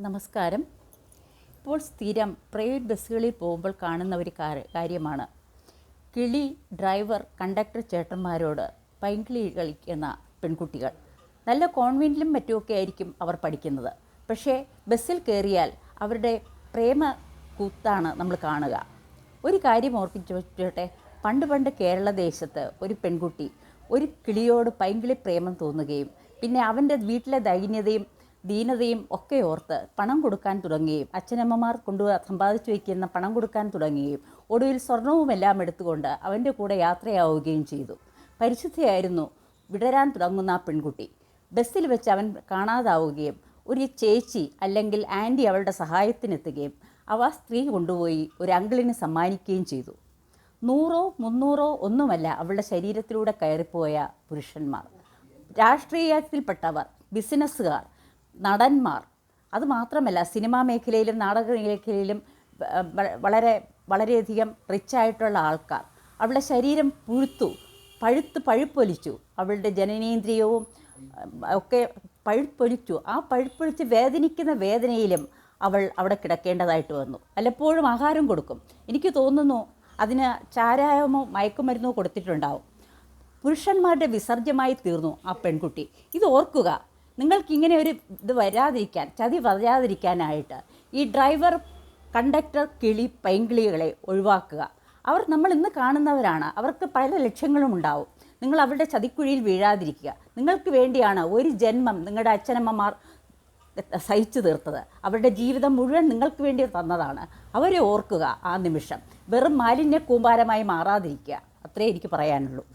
നമസ്കാരം. ഇപ്പോൾ സ്ഥിരം പ്രൈവറ്റ് ബസ്സുകളിൽ പോകുമ്പോൾ കാണുന്ന ഒരു കാര- കാര്യമാണ്. കിളി ഡ്രൈവർ കണ്ടക്ടർ ചേട്ടന്മാരോട് പൈങ്കിളി കളിക്കുന്ന പെൺകുട്ടികൾ. നല്ല കോൺവെന്റിലും മറ്റുമൊക്കെ ആയിരിക്കും അവർ പഠിക്കുന്നത്. പക്ഷേ ബസ്സിൽ കയറിയാൽ അവരുടെ പ്രേമ കൂത്താണ് നമ്മൾ കാണുക. ഒരു കാര്യം ഓർപ്പിച്ചോട്ടെ പണ്ട് പണ്ട് കേരളദേശത്ത് ഒരു പെൺകുട്ടി ഒരു കിളിയോട് പൈങ്കിളി പ്രേമം തോന്നുകയും പിന്നെ അവന്റെ വീട്ടിലെ ദൈന്യതയും ദീനതയും ഒക്കെ ഓർത്ത് പണം കൊടുക്കാൻ തുടങ്ങുകയും അച്ഛനമ്മമാർ കൊണ്ട് സമ്പാദിച്ചു വയ്ക്കുന്ന പണം കൊടുക്കാൻ തുടങ്ങുകയും ഒടുവിൽ സ്വർണവുമെല്ലാം എടുത്തുകൊണ്ട് അവന്റെ കൂടെ യാത്രയാവുകയും ചെയ്തു. പരിശുദ്ധയായിരുന്നു വിടരാൻ തുടങ്ങുന്ന ആ പെൺകുട്ടി. ബസ്സിൽ വെച്ച് അവൻ കാണാതാവുകയും ഒരു ചേച്ചി അല്ലെങ്കിൽ ആന്റി അവളുടെ സഹായത്തിനെത്തുകയും അവ സ്ത്രീ കൊണ്ടുപോയി ഒരു അങ്കിളിന് സമ്മാനിക്കുകയും ചെയ്തു. നൂറോ മുന്നൂറോ ഒന്നുമല്ല അവളുടെ ശരീരത്തിലൂടെ കയറിപ്പോയ പുരുഷന്മാർ. രാഷ്ട്രീയത്തിൽപ്പെട്ടവർ ബിസിനസ്സുകാർ നടന്മാർ. അതുമാത്രമല്ല സിനിമാ മേഖലയിലും നാടക മേഖലയിലും വളരെ വളരെയധികം റിച്ചായിട്ടുള്ള ആൾക്കാർ. അവളുടെ ശരീരം പുഴുത്തു പഴുത്ത് പഴുപ്പൊലിച്ചു. അവളുടെ ജനനേന്ദ്രിയവും ഒക്കെ പഴുപ്പൊലിച്ചു. ആ പഴുപ്പൊലിച്ച് വേദനിക്കുന്ന വേദനയിലും അവൾ അവിടെ കിടക്കേണ്ടതായിട്ട് വന്നു. വല്ലപ്പോഴും ആഹാരം കൊടുക്കും. എനിക്ക് തോന്നുന്നു അതിന് ചാരായമോ മയക്കുമരുന്നോ കൊടുത്തിട്ടുണ്ടാവും. പുരുഷന്മാരുടെ വിസർജ്യമായി തീർന്നു ആ പെൺകുട്ടി. ഇത് ഓർക്കുക. നിങ്ങൾക്ക് ഇങ്ങനെ ഒരു ഇത് വരാതിരിക്കാൻ ചതി വരാതിരിക്കാനായിട്ട് ഈ ഡ്രൈവർ കണ്ടക്ടർ കിളി പൈങ്കിളികളെ ഒഴിവാക്കുക. അവർ നമ്മൾ ഇന്ന് കാണുന്നവരാണ്. അവർക്ക് പല ലക്ഷ്യങ്ങളും ഉണ്ടാവും. നിങ്ങൾ അവരുടെ ചതിക്കുഴിയിൽ വീഴാതിരിക്കുക. നിങ്ങൾക്ക് വേണ്ടിയാണ് ഒരു ജന്മം നിങ്ങളുടെ അച്ഛനമ്മമാർ സഹിച്ചു തീർത്തത്. അവരുടെ ജീവിതം മുഴുവൻ നിങ്ങൾക്ക് വേണ്ടി തന്നതാണ്. അവരെ ഓർക്കുക ആ നിമിഷം. വെറും മാലിന്യ കൂമ്പാരമായി മാറാതിരിക്കുക. അത്രേ എനിക്ക് പറയാനുള്ളൂ.